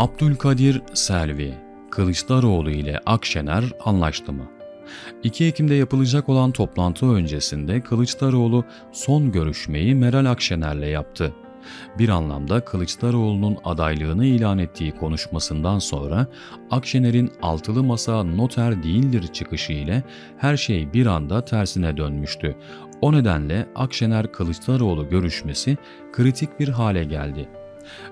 Abdülkadir Selvi, Kılıçdaroğlu ile Akşener anlaştı mı? 2 Ekim'de yapılacak olan toplantı öncesinde Kılıçdaroğlu son görüşmeyi Meral Akşener'le yaptı. Bir anlamda Kılıçdaroğlu'nun adaylığını ilan ettiği konuşmasından sonra Akşener'in altılı masa noter değildir çıkışı ile her şey bir anda tersine dönmüştü. O nedenle Akşener Kılıçdaroğlu görüşmesi kritik bir hale geldi.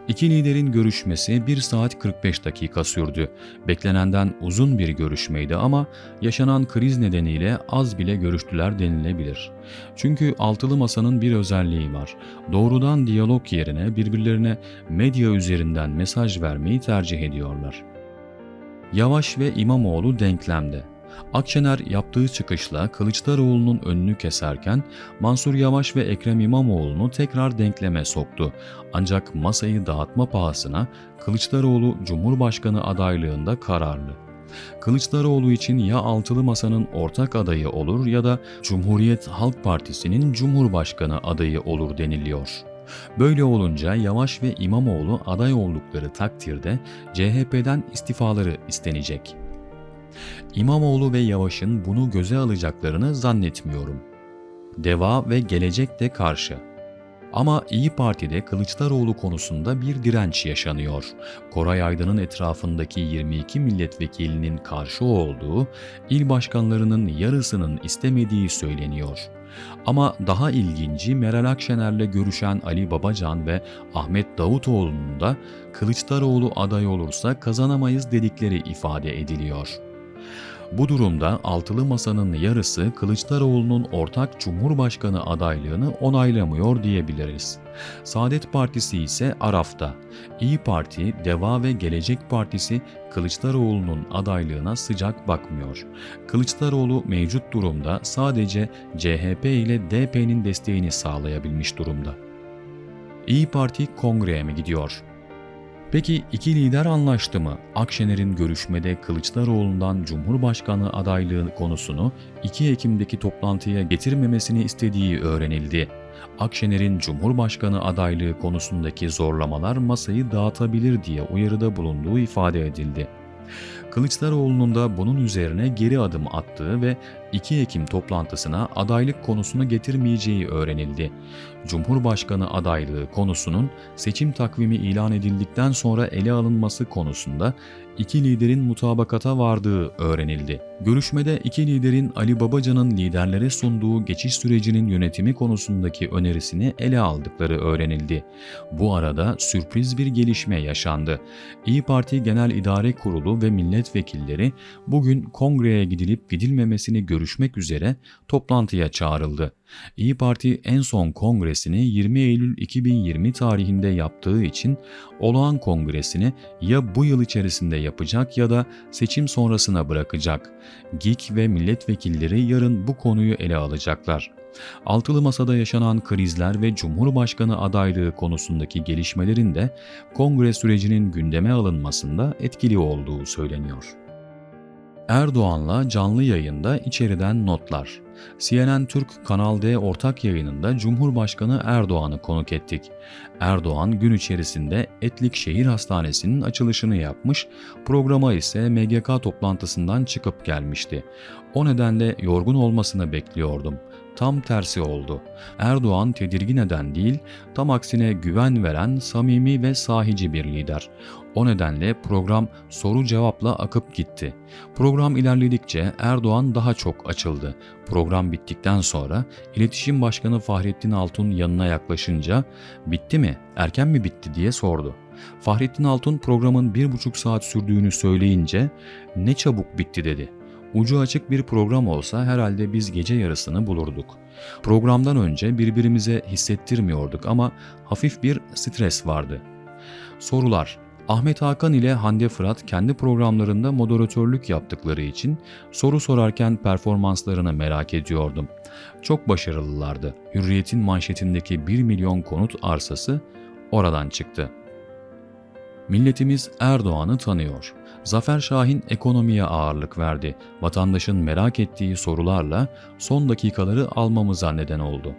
İki liderin görüşmesi 1 saat 45 dakika sürdü. Beklenenden uzun bir görüşmeydi ama yaşanan kriz nedeniyle az bile görüştüler denilebilir. Çünkü altılı masanın bir özelliği var. Doğrudan diyalog yerine birbirlerine medya üzerinden mesaj vermeyi tercih ediyorlar. Yavaş ve İmamoğlu denklemde. Akşener yaptığı çıkışla Kılıçdaroğlu'nun önünü keserken Mansur Yavaş ve Ekrem İmamoğlu'nu tekrar denkleme soktu. Ancak masayı dağıtma pahasına Kılıçdaroğlu Cumhurbaşkanı adaylığında kararlı. Kılıçdaroğlu için ya altılı masanın ortak adayı olur ya da Cumhuriyet Halk Partisi'nin Cumhurbaşkanı adayı olur deniliyor. Böyle olunca Yavaş ve İmamoğlu aday oldukları takdirde CHP'den istifaları istenecek. İmamoğlu ve Yavaş'ın bunu göze alacaklarını zannetmiyorum. Deva ve Gelecek de karşı. Ama İyi Parti'de Kılıçdaroğlu konusunda bir direnç yaşanıyor. Koray Aydın'ın etrafındaki 22 milletvekilinin karşı olduğu, il başkanlarının yarısının istemediği söyleniyor. Ama daha ilginci Meral Akşener'le görüşen Ali Babacan ve Ahmet Davutoğlu'nun da Kılıçdaroğlu aday olursa kazanamayız dedikleri ifade ediliyor.'' Bu durumda altılı masanın yarısı Kılıçdaroğlu'nun ortak Cumhurbaşkanı adaylığını onaylamıyor diyebiliriz. Saadet Partisi ise Araf'ta. İyi Parti, Deva ve Gelecek Partisi Kılıçdaroğlu'nun adaylığına sıcak bakmıyor. Kılıçdaroğlu mevcut durumda sadece CHP ile DP'nin desteğini sağlayabilmiş durumda. İyi Parti kongreye mi gidiyor? Peki iki lider anlaştı mı? Akşener'in görüşmede Kılıçdaroğlu'ndan Cumhurbaşkanı adaylığı konusunu 2 Ekim'deki toplantıya getirmemesini istediği öğrenildi. Akşener'in Cumhurbaşkanı adaylığı konusundaki zorlamalar masayı dağıtabilir diye uyarıda bulunduğu ifade edildi. Kılıçdaroğlu'nun da bunun üzerine geri adım attığı ve 2 Ekim toplantısına adaylık konusunu getirmeyeceği öğrenildi. Cumhurbaşkanı adaylığı konusunun seçim takvimi ilan edildikten sonra ele alınması konusunda iki liderin mutabakata vardığı öğrenildi. Görüşmede iki liderin Ali Babacan'ın liderlere sunduğu geçiş sürecinin yönetimi konusundaki önerisini ele aldıkları öğrenildi. Bu arada sürpriz bir gelişme yaşandı. İyi Parti Genel İdare Kurulu ve milletvekilleri bugün kongreye gidilip gidilmemesini görüşmek üzere toplantıya çağrıldı. İyi Parti en son kongresini 20 Eylül 2020 tarihinde yaptığı için olağan kongresini ya bu yıl içerisinde yapacak ya da seçim sonrasına bırakacak. GİK ve milletvekilleri yarın bu konuyu ele alacaklar. Altılı Masa'da yaşanan krizler ve Cumhurbaşkanı adaylığı konusundaki gelişmelerin de kongre sürecinin gündeme alınmasında etkili olduğu söyleniyor. Erdoğan'la canlı yayında içeriden notlar. CNN Türk Kanal D ortak yayınında Cumhurbaşkanı Erdoğan'ı konuk ettik. Erdoğan gün içerisinde Etlik Şehir Hastanesi'nin açılışını yapmış, programa ise MGK toplantısından çıkıp gelmişti. O nedenle yorgun olmasını bekliyordum. Tam tersi oldu. Erdoğan tedirgin eden değil, tam aksine güven veren samimi ve sahici bir lider. O nedenle program soru cevapla akıp gitti. Program ilerledikçe Erdoğan daha çok açıldı. Program bittikten sonra İletişim Başkanı Fahrettin Altun yanına yaklaşınca "Bitti mi? Erken mi bitti?" diye sordu. Fahrettin Altun programın bir buçuk saat sürdüğünü söyleyince "Ne çabuk bitti." dedi. Ucu açık bir program olsa herhalde biz gece yarısını bulurduk. Programdan önce birbirimize hissettirmiyorduk ama hafif bir stres vardı. Sorular Ahmet Hakan ile Hande Fırat kendi programlarında moderatörlük yaptıkları için soru sorarken performanslarını merak ediyordum. Çok başarılılardı. Hürriyet'in manşetindeki 1 milyon konut arsası oradan çıktı. Milletimiz Erdoğan'ı tanıyor. Zafer Şahin ekonomiye ağırlık verdi. Vatandaşın merak ettiği sorularla son dakikaları almamıza neden oldu.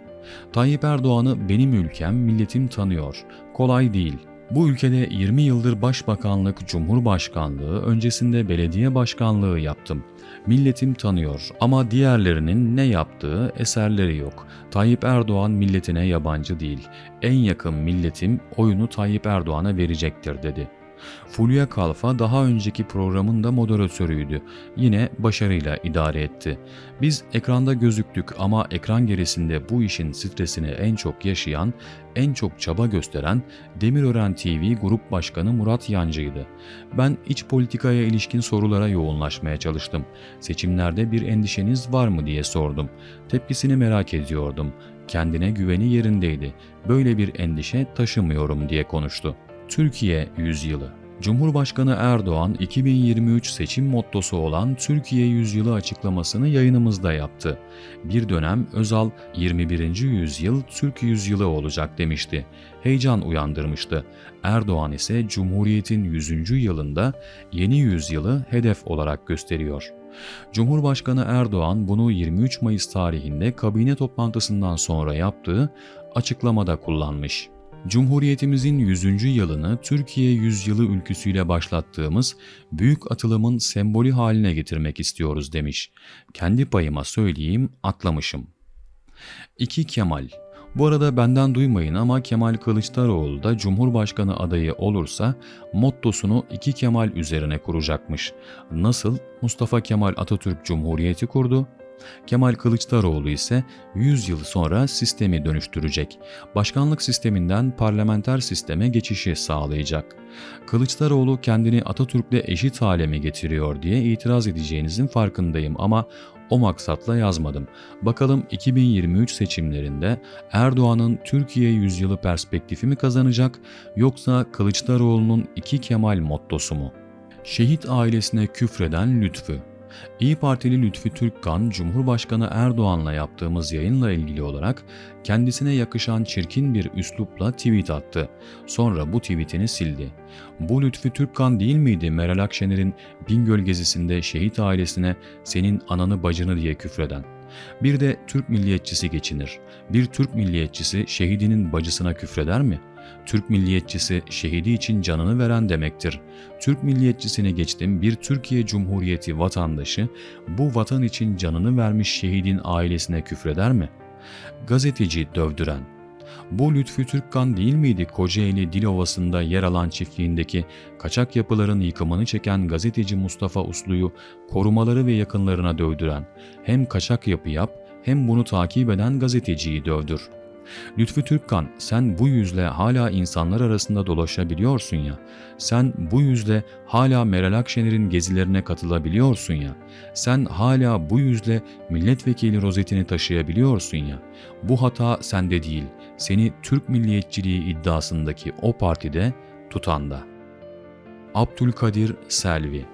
Tayyip Erdoğan'ı benim ülkem, milletim tanıyor. Kolay değil. Bu ülkede 20 yıldır başbakanlık, cumhurbaşkanlığı, öncesinde belediye başkanlığı yaptım. Milletim tanıyor ama diğerlerinin ne yaptığı eserleri yok. Tayyip Erdoğan milletine yabancı değil. En yakın milletim oyunu Tayyip Erdoğan'a verecektir dedi. Fulya Kalfa daha önceki programın da moderatörüydü. Yine başarıyla idare etti. Biz ekranda gözüktük ama ekran gerisinde bu işin stresini en çok yaşayan, en çok çaba gösteren Demirören TV Grup Başkanı Murat Yancı'ydı. Ben iç politikaya ilişkin sorulara yoğunlaşmaya çalıştım. Seçimlerde bir endişeniz var mı diye sordum. Tepkisini merak ediyordum. Kendine güveni yerindeydi. Böyle bir endişe taşımıyorum diye konuştu. Türkiye yüzyılı Cumhurbaşkanı Erdoğan 2023 seçim mottosu olan Türkiye Yüzyılı açıklamasını yayınımızda yaptı. Bir dönem Özal 21. yüzyıl Türk yüzyılı olacak demişti. Heyecan uyandırmıştı. Erdoğan ise Cumhuriyet'in 100. yılında yeni yüzyılı hedef olarak gösteriyor. Cumhurbaşkanı Erdoğan bunu 23 Mayıs tarihinde kabine toplantısından sonra yaptığı açıklamada kullanmış. Cumhuriyetimizin 100. yılını Türkiye yüzyılı ülküsüyle başlattığımız büyük atılımın sembolü haline getirmek istiyoruz demiş. Kendi payıma söyleyeyim atlamışım. 2 Kemal bu arada benden duymayın ama Kemal Kılıçdaroğlu da Cumhurbaşkanı adayı olursa mottosunu 2 Kemal üzerine kuracakmış. Nasıl Mustafa Kemal Atatürk Cumhuriyeti kurdu, Kemal Kılıçdaroğlu ise 100 yıl sonra sistemi dönüştürecek. Başkanlık sisteminden parlamenter sisteme geçişi sağlayacak. Kılıçdaroğlu kendini Atatürk'le eşit hale mi getiriyor diye itiraz edeceğinizin farkındayım ama o maksatla yazmadım. Bakalım 2023 seçimlerinde Erdoğan'ın Türkiye yüzyılı perspektifi mi kazanacak yoksa Kılıçdaroğlu'nun iki Kemal mottosu mu? Şehit ailesine küfreden Lütfü İyi Partili Lütfü Türkkan, Cumhurbaşkanı Erdoğan'la yaptığımız yayınla ilgili olarak kendisine yakışan çirkin bir üslupla tweet attı. Sonra bu tweetini sildi. Bu Lütfü Türkkan değil miydi Meral Akşener'in Bingöl gezisinde şehit ailesine senin ananı bacını diye küfreden? Bir de Türk milliyetçisi geçinir. Bir Türk milliyetçisi şehidinin bacısına küfreder mi?'' Türk milliyetçisi şehidi için canını veren demektir. Türk milliyetçisine geçtim bir Türkiye Cumhuriyeti vatandaşı bu vatan için canını vermiş şehidin ailesine küfreder mi? Gazeteci dövdüren bu Lütfü Türkkan değil miydi Kocaeli Dilovası'nda yer alan çiftliğindeki kaçak yapıların yıkımını çeken gazeteci Mustafa Uslu'yu korumaları ve yakınlarına dövdüren, hem kaçak yapı yap hem bunu takip eden gazeteciyi dövdür.'' Lütfü Türkkan sen bu yüzle hala insanlar arasında dolaşabiliyorsun ya. Sen bu yüzle hala Meral Akşener'in gezilerine katılabiliyorsun ya. Sen hala bu yüzle milletvekili rozetini taşıyabiliyorsun ya. Bu hata sende değil. Seni Türk milliyetçiliği iddiasındaki o partide tutan da. Abdülkadir Selvi